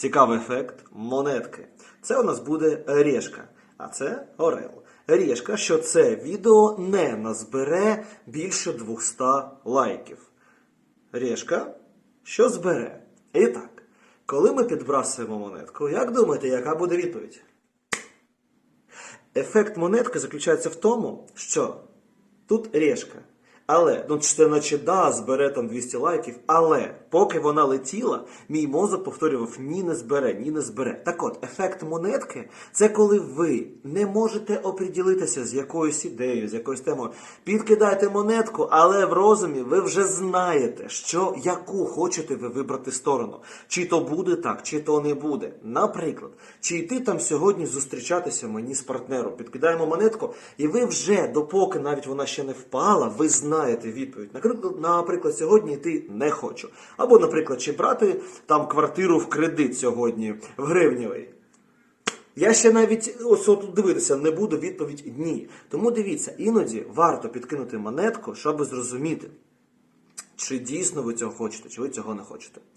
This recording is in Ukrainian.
Цікавий ефект монетки. Це у нас буде решка, а це орел. Решка, що це відео не назбере більше 200 лайків. Решка, що збере. І так, коли ми підбрасуємо монетку, як думаєте, яка буде відповідь? Ефект монетки заключається в тому, що тут решка. Але, ну це наче да, збере там 200 лайків, але поки вона летіла, мій мозок повторював ні не збере, ні не збере. Так от, ефект монетки це коли ви не можете оприділитися з якоюсь ідеєю, з якоюсь темою. Підкидаєте монетку, але в розумі ви вже знаєте, що яку хочете ви вибрати сторону. Чи то буде так, чи то не буде. Наприклад, чи йти там сьогодні зустрічатися мені з партнером. Підкидаємо монетку, і ви вже, допоки навіть вона ще не впала, ви знаєте відповідь. Наприклад, сьогодні йти не хочу. Або, наприклад, чи брати там квартиру в кредит сьогодні в гривневий. Я ще навіть ось тут дивитися не буду відповідь ні. Тому дивіться, іноді варто підкинути монетку, щоб зрозуміти, чи дійсно ви цього хочете, чи ви цього не хочете.